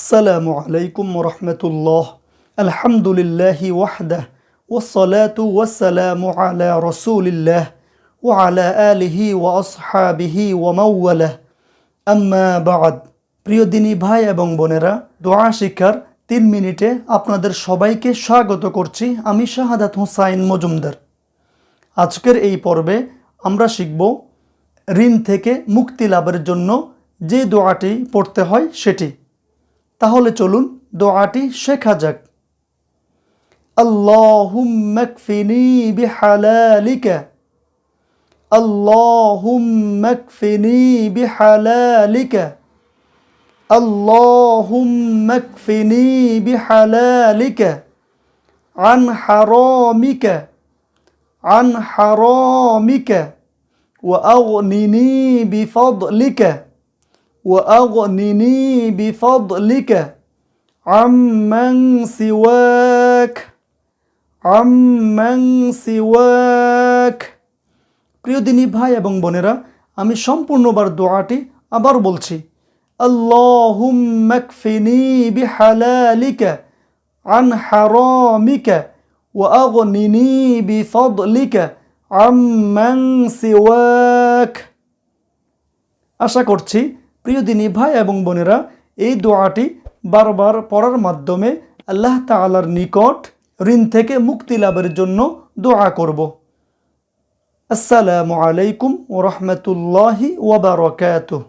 আসসালামু আলাইকুম রহমতুল্লাহ। আলহামদুলিল্লাহি ওয়াহদাহ ওসলাতু ওয়াসালামু আলা রসুলিল্লাহ ও আলা আলিহি ওয়া আসহাবিহি ওয়ামাউলাহ আম্মা বাদ। প্রিয় দিনী ভাই এবং বোনেরা, দোয়া শিখার তিন মিনিটে আপনাদের সবাইকে স্বাগত করছি আমি শাহাদাত হুসাইন মজুমদার। আজকের এই পর্বে আমরা শিখব ঋণ থেকে মুক্তি লাভের জন্য যে দোয়াটি পড়তে হয় সেটি। তাহলে চলুন দোয়াটি শেখা যাক اللهم اكفني بحلالك اللهم اكفني بحلالك اللهم اكفني بحلالك عن حرامك عن حرامك وأغنني بفضلك وأغنني بفضلك عمن سواك عمن سواك প্রিয় দিনী ভাই এবং বোনেরা আমি সম্পূর্ণবার দোয়াটি আবার বলছি আল্লাহুম্মা কফিনি বিহালালিকা আন হারামিকা ওয়া আগনিনি বিফদলিকা আম্মান সিওয়াক আশা করছি প্রিয় দিনী ভাই এবং বোনেরা, এই দোয়াটি বারবার পড়ার মাধ্যমে আল্লাহ তালার নিকট ঋণ থেকে মুক্তি লাভের জন্য দোয়া করব। আসসালামু আলাইকুম ওরহমতুল্লাহি ওবরাকাতুহ